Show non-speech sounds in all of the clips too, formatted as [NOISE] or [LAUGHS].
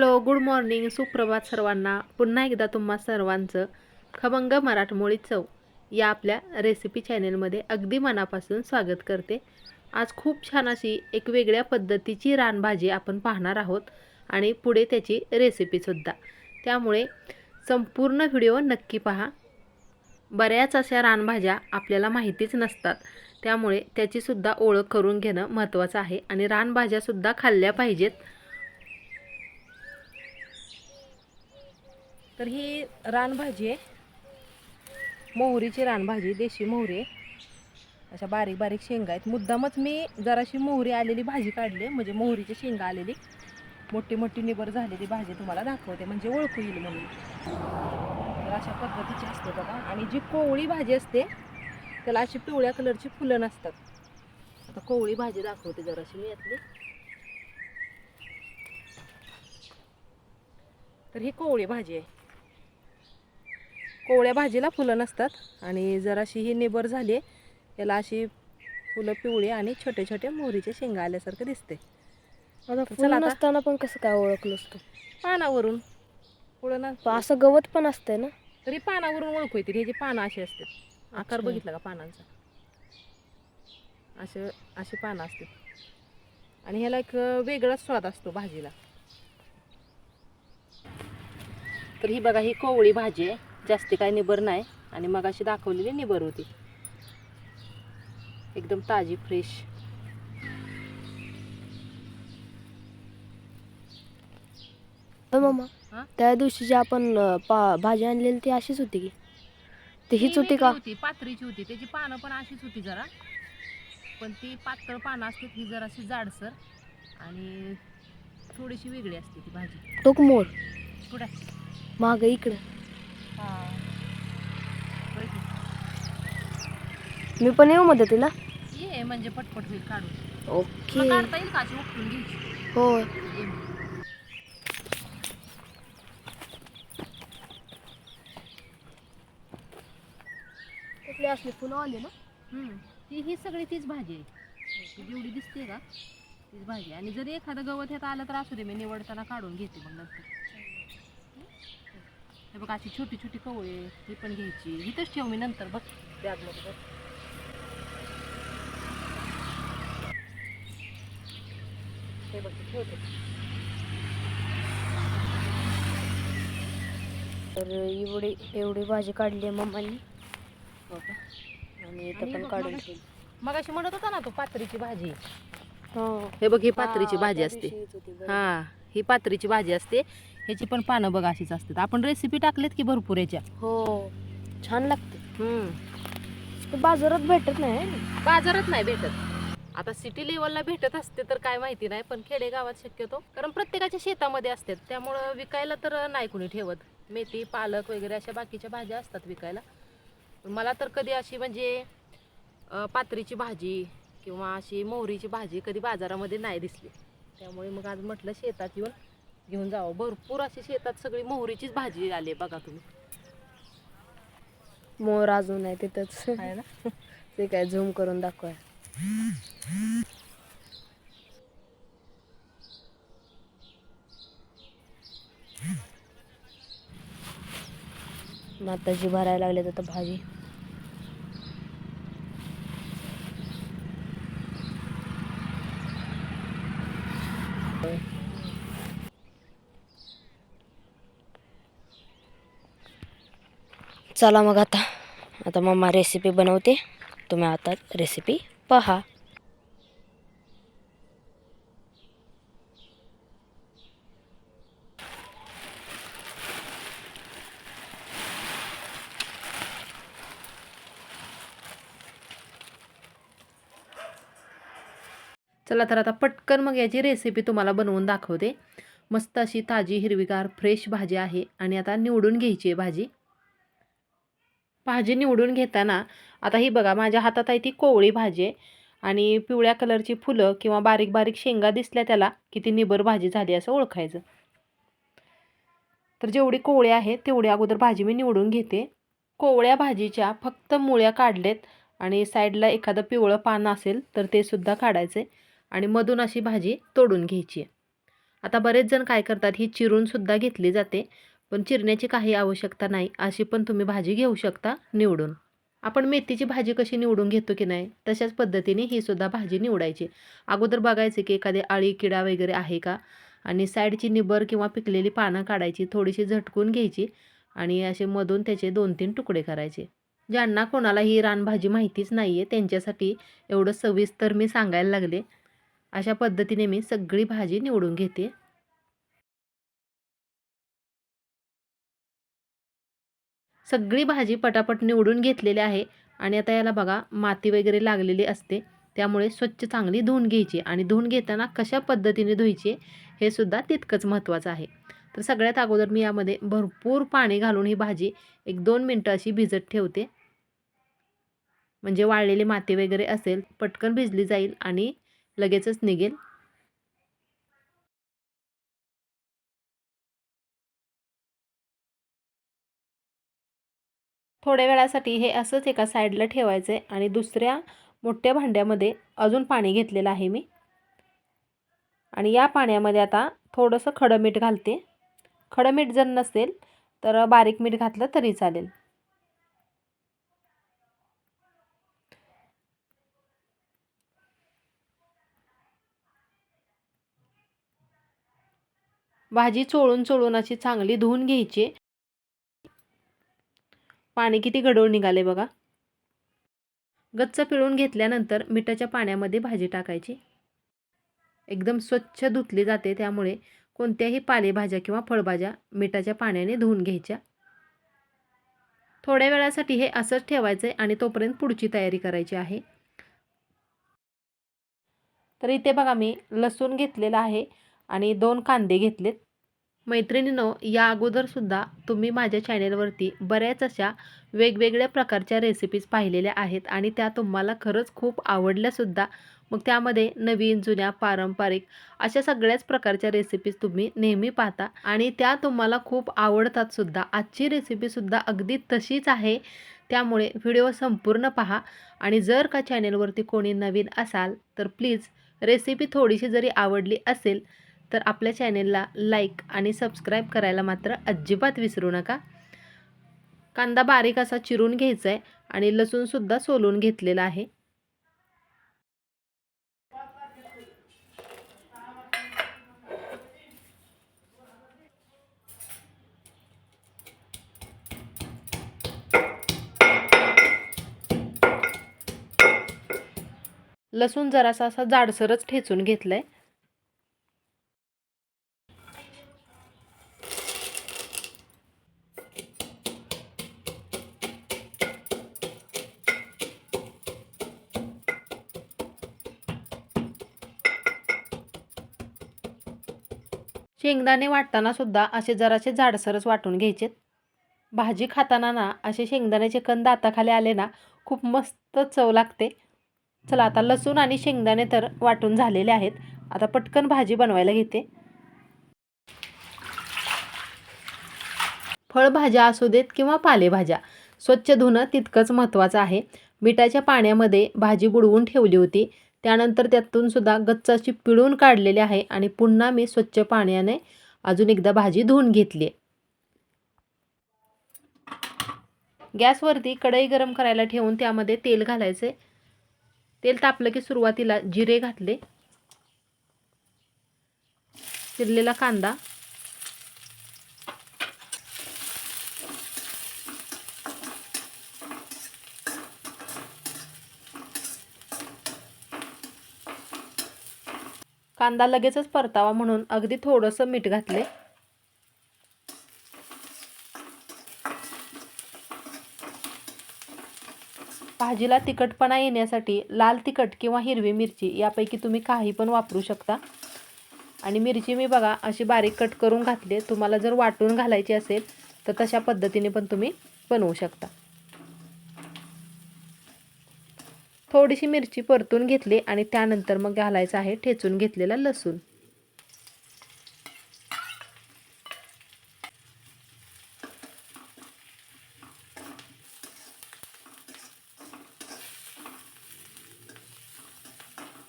Hello good morning. सुप्रभात सर्वांना. पुन्हा एकदा तुम्हा सर्वांचं खमंग मराठमोळी चव या आपल्या रेसिपी चॅनेलमध्ये अगदी मनापासून स्वागत करते. आज खूप छान अशी एक वेगळ्या पद्धतीची रानभाजी आपण पाहणार आहोत आणि पुढे त्याची रेसिपीसुद्धा त्यामुळे संपूर्ण व्हिडिओ नक्की पहा. बऱ्याच अशा रानभाज्या आपल्याला माहितीच नसतात. त्यामुळे त्याचीसुद्धा ओळख करून घेणं महत्त्वाचं आहे आणि रानभाज्यासुद्धा खाल्ल्या पाहिजेत. तर ही रानभाजी आहे. मोहरीची रानभाजी देशी मोहरी आहे. अशा बारीक बारीक शेंगा आहेत. मुद्दामच मी जराशी मोहरी आलेली भाजी काढली आहे, म्हणजे मोहरीची शेंगा आलेली. मोठी मोठी निबर झालेली भाजी तुम्हाला दाखवते. म्हणजे ओळखू येईल म्हणून. तर अशा पद्धतीची असते बघा. आणि जी कोवळी भाजी असते त्याला अशी पिवळ्या कलरची फुलं नसतात. आता कोवळी भाजी दाखवते जराशी मी यातली. तर ही कोवळी भाजी आहे. कोवळ्या भाजीला फुलं नसतात. आणि जराशी ही निबर झाली याला अशी फुलं पिवळी आणि छोटे छोटे मोहरीचे शेंगा आल्यासारखं दिसते आता चला फुल आता. नसताना पण कसं काय ओळखलोस तू पानावरून पुढं ना असं गवत पण असतंय ना? तरी पानावरून ओळखू येते ह्याची पानं अशी असतात. आकार अच्छा. बघितला का पानांचा? असे अशी पानं असते आणि ह्याला एक वेगळाच स्वाद असतो भाजीला. तर ही बघा ही कोवळी भाजी आहे. जास्ती काय निबर नाही. आणि मग अशी दाखवलेली निबर होती. एकदम ताजी फ्रेश मामा हा? त्या दिवशी जी आपण अं, पा भाजी आणलेली ती अशीच होती की? ती हीच होती का? होती पात्रीची होती. त्याची पानं पण अशीच होती जरा. पण ती पातळ पानं असते ही जराशी जाडसर. आणि थोडीशी वेगळी असते ती भाजी. तो मोर पुढे. माग इकडं. मी पण येऊ मदतीला? ये म्हणजे पटपट होईल काढून. ओके. तुला काढता येईल का? अशी उपटून घ्यायची. होय. ये. मग. कुठली असली फुलं आली ना? हम्म. ही ही सगळी तीच भाजी आहे. ती जेवढी दिसते का तीच भाजी आहे. आणि जर एखादं गवत ह्यात आलं तर असू दे मी निवडताना काढून घेते मग नंतर. हे बघ अशी छोटी छोटी कवळे ही पण घ्यायची इथंच ठेव मी नंतर बघ बॅगमध्ये बघ हे बघ ठेवते तर एवढी एवढी भाजी काढली आहे मम्मानी हो? आणि इथं पण काढून. मग अशी म्हणत होता ना तो पात्रीची भाजी हो. हे बघ ही पात्रीची भाजी असते. हा ही पात्रीची भाजी असते ह्याची पण पानं बघ अशीच असतात. आपण रेसिपी टाकलेत की भरपूर याच्या? हो. छान लागते. हम्म. बाजारात भेटत नाही है ना? बाजारात नाही भेटत. आता सिटी लेवलला भेटत असते तर काय माहिती नाही पण खेडेगावात शक्यतो. कारण प्रत्येकाच्या शेतामध्ये असतात त्यामुळं विकायला तर नाही कुणी ठेवत. मेथी पालक वगैरे अशा बाकीच्या भाज्या असतात विकायला. मला तर कधी अशी म्हणजे अं, पात्रीची भाजी किंवा अशी मोहरीची भाजी कधी बाजारामध्ये नाही दिसली. त्यामुळे मग आज म्हटलं शेतात येऊन घेऊन जावं. भरपूर अशी शेतात सगळी मोहरीचीच भाजी आली बघा तुम्ही. मोर अजून आहे तिथंच. आहे ना? [LAUGHS] ते काय झूम करून दाखवा माताजी भरायला लागले आता भाजी. चला मग आता. आता मम्मा रेसिपी बनवते. तुम्ही आता रेसिपी पहा. चला तर आता पटकन मग याची रेसिपी तुम्हाला बनवून दाखवते. मस्त अशी ताजी हिरवीगार फ्रेश भाजी आहे आणि आता निवडून घ्यायची आहे भाजी. भाजी निवडून घेताना आता ही बघा माझ्या हातात आहे ती कोवळी भाजी आहे आणि पिवळ्या कलरची फुलं किंवा बारीक बारीक शेंगा दिसल्या त्याला किती निबर भाजी झाली असं ओळखायचं. तर जेवढी कोवळी आहे तेवढी अगोदर भाजी मी निवडून घेते. कोवळ्या भाजीच्या फक्त मुळ्या काढलेत आणि साईडला एखादं पिवळं पान असेल तर ते सुद्धा काढायचे आणि मधून अशी भाजी तोडून घ्यायची आहे. आता बरेच जण काय करतात ही चिरूनसुद्धा घेतली जाते. पण चिरण्याची काही आवश्यकता नाही अशी पण तुम्ही भाजी घेऊ शकता निवडून. आपण मेथीची भाजी कशी निवडून घेतो की नाही तशाच पद्धतीने ही सुद्धा भाजी निवडायची. अगोदर बघायचे की एखादी आळी किडा वगैरे आहे का? आणि साईडची निबर किंवा पिकलेली पानं काढायची थोडीशी झटकून घ्यायची आणि असे मधून त्याचे दोन तीन तुकडे करायचे. ज्यांना कोणाला ही रानभाजी माहितीच नाही आहे त्यांच्यासाठी एवढं सविस्तर मी सांगायला लागले. अशा पद्धतीने मी सगळी भाजी निवडून घेते. सगळी भाजी पटापट निवडून घेतलेली आहे आणि आता याला बघा माती वगैरे लागलेली असते. त्यामुळे स्वच्छ चांगली धुवून घ्यायची आणि धुवून घेताना कशा पद्धतीने धुवायची हे सुद्धा तितकंच महत्त्वाचं आहे. तर सगळ्यात अगोदर मी यामध्ये भरपूर पाणी घालून ही भाजी एक दोन मिनटं अशी भिजत ठेवते. म्हणजे वाळलेली माती वगैरे असेल पटकन भिजली जाईल आणि लगेचच निघेल. थोड्या वेळासाठी हे असंच एका साईडला ठेवायचं आहे आणि दुसऱ्या मोठ्या भांड्यामध्ये अजून पाणी घेतलेलं आहे मी. आणि या पाण्यामध्ये आता थोडंसं खडं मीठ घालते. खडं मीठ जर नसेल तर बारीक मीठ घातलं तरी चालेल. भाजी चोळून चोळून अशी चांगली धुवून घ्यायची. पाणी किती गडोळ निघाले बघा. गच्च पिळून घेतल्यानंतर मिठाच्या पाण्यामध्ये भाजी टाकायची. एकदम स्वच्छ धुतली जाते त्यामुळे कोणत्याही पालेभाज्या किंवा फळभाज्या मिठाच्या पाण्याने धुवून घ्यायच्या. थोड्या वेळासाठी हे असंच ठेवायचं आहे आणि तोपर्यंत पुढची तयारी करायची आहे. तर इथे बघा मी लसूण घेतलेला आहे आणि दोन कांदे घेतलेत. मैत्रिणीनो या अगोदरसुद्धा तुम्ही माझ्या चॅनेलवरती बऱ्याच अशा वेगवेगळ्या प्रकारच्या रेसिपीज पाहिलेल्या आहेत आणि त्या तुम्हाला खरंच खूप आवडल्यासुद्धा मग त्यामध्ये नवीन जुन्या पारंपरिक अशा सगळ्याच प्रकारच्या रेसिपीज तुम्ही नेहमी पाहता आणि त्या तुम्हाला खूप आवडतात सुद्धा. आजची रेसिपीसुद्धा अगदी तशीच आहे. त्यामुळे व्हिडिओ संपूर्ण पहा आणि जर का चॅनेलवरती कोणी नवीन असाल तर प्लीज रेसिपी थोडीशी जरी आवडली असेल तर आपल्या चॅनेलला लाईक आणि सबस्क्राईब करायला मात्र अजिबात विसरू नका. कांदा बारीक असा चिरून घ्यायचा आहे आणि लसूणसुद्धा सोलून घेतलेला आहे. लसूण जरासा असा जाडसरच ठेचून घेतलं आहे शेंगदाणे वाटताना सुद्धा असे जरासे जाडसरच वाटून घ्यायचेत. भाजी खाताना ना असे शेंगदाण्याचे कंद दाताखाली आले ना खूप मस्त चव लागते. चला आता लसूण आणि शेंगदाणे तर वाटून झालेले आहेत. आता पटकन भाजी बनवायला घेते. फळभाज्या असू देत किंवा पालेभाज्या स्वच्छ धुणं तितकंच महत्त्वाचं आहे. मिठाच्या पाण्यामध्ये भाजी बुडवून ठेवली होती. त्यानंतर त्यातून सुद्धा गच्च पिळून काढलेली आहे आणि पुन्हा मी स्वच्छ पाण्याने अजून एकदा भाजी धुवून घेतली आहे. गॅसवरती कढई गरम करायला ठेवून त्यामध्ये तेल घालायचे. तेल तापलं की सुरुवातीला जिरे घातले. चिरलेला कांदा. कांदा लगेचच परतावा म्हणून अगदी थोडंसं मीठ घातले. भाजीला तिखटपणा येण्यासाठी लाल तिखट किंवा हिरवी मिरची यापैकी तुम्ही काही पण वापरू शकता. आणि मिरची मी बघा अशी बारीक कट करून घातली तुम्हाला जर वाटून घालायची असेल तर तशा पद्धतीने पण तुम्ही बनवू शकता. थोडीशी मिरची परतून घेतली आणि त्यानंतर मग घालायचं आहे ठेचून घेतलेला लसूण.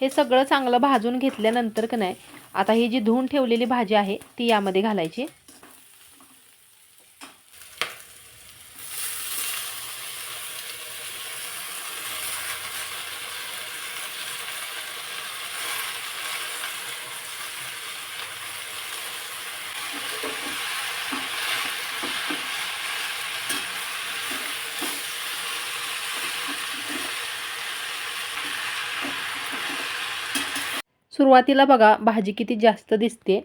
हे सगळं चांगलं भाजून घेतल्यानंतर का नाही आता ही जी धुवून ठेवलेली भाजी आहे ती यामध्ये घालायची. सुरुवातीला बघा भाजी किती जास्त दिसते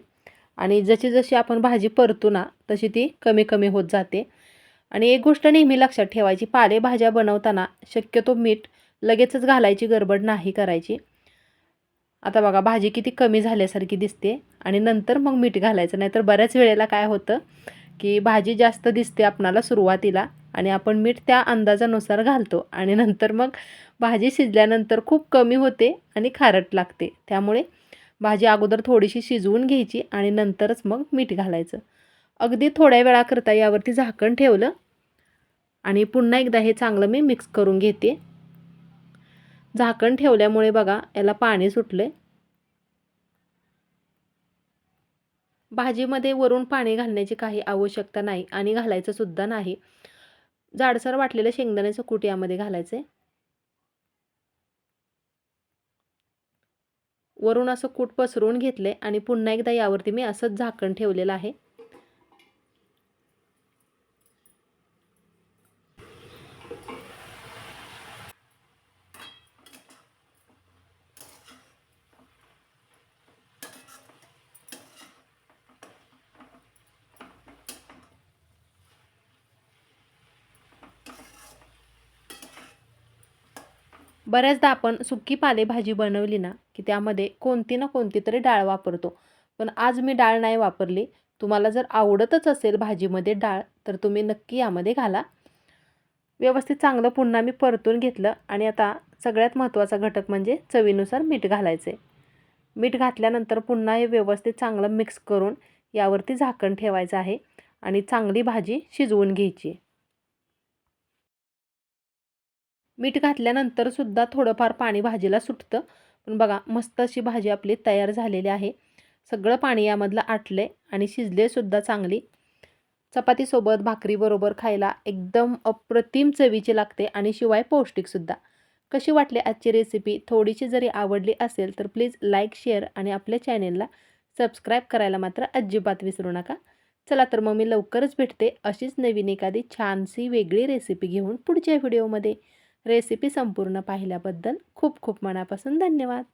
आणि जशी जशी आपण भाजी परतू ना तशी ती कमी कमी होत जाते. आणि एक गोष्ट नेहमी लक्षात ठेवायची पालेभाज्या बनवताना शक्यतो मीठ लगेचच घालायची गडबड नाही करायची. आता बघा भाजी किती कमी झाल्यासारखी दिसते आणि नंतर मग मीठ घालायचं नाहीतर बऱ्याच वेळेला काय होतं की भाजी जास्त दिसते आपणाला सुरुवातीला. आणि आपण मीठ त्या अंदाजानुसार घालतो. आणि नंतर मग भाजी शिजल्यानंतर खूप कमी होते आणि खारट लागते. त्यामुळे भाजी अगोदर थोडीशी शिजवून घ्यायची आणि नंतरच मग मीठ घालायचं. अगदी थोड्या वेळाकरता यावरती झाकण ठेवलं. आणि पुन्हा एकदा हे चांगलं मी मिक्स करून घेते. झाकण ठेवल्यामुळे बघा याला पाणी सुटलं आहे भाजीमध्ये वरून पाणी घालण्याची काही आवश्यकता नाही आणि घालायचं सुद्धा नाही. जाडसर वाटलेलं शेंगदाण्याचं कूट यामध्ये घालायचं. आहे वरून असं कूट पसरवून घेतले आणि पुन्हा एकदा यावरती मी असंच झाकण ठेवलेलं आहे. बऱ्याचदा आपण सुकी पालेभाजी बनवली ना की त्यामध्ये कोणती ना कोणती तरी डाळ वापरतो. पण आज मी डाळ नाही वापरली. तुम्हाला जर आवडतच असेल भाजीमध्ये डाळ तर तुम्ही नक्की यामध्ये घाला. व्यवस्थित चांगलं पुन्हा मी परतून घेतलं आणि आता सगळ्यात महत्त्वाचा घटक म्हणजे चवीनुसार मीठ घालायचे. मीठ घातल्यानंतर पुन्हा हे व्यवस्थित चांगलं मिक्स करून यावरती झाकण ठेवायचं आहे आणि चांगली भाजी शिजवून घ्यायची. मीठ घातल्यानंतर सुद्धा थोडंफार पाणी भाजीला सुटतं. पण बघा मस्त अशी भाजी आपली तयार झालेली आहे. सगळं पाणी यामधलं आटले आणि शिजलेसुद्धा चांगली. चपातीसोबत भाकरीबरोबर खायला एकदम अप्रतिम चवीची लागते आणि शिवाय पौष्टिकसुद्धा कशी वाटली आजची रेसिपी थोडीशी जरी आवडली असेल तर प्लीज लाईक शेअर आणि आपल्या चॅनेलला सबस्क्राईब करायला मात्र अजिबात विसरू नका. चला तर मग मी लवकरच भेटते अशीच नवीन एखादी छानशी वेगळी रेसिपी घेऊन पुढच्या व्हिडिओमध्ये रेसिपी संपूर्ण पाहिल्याबद्दल खूप खूप मनापासून धन्यवाद.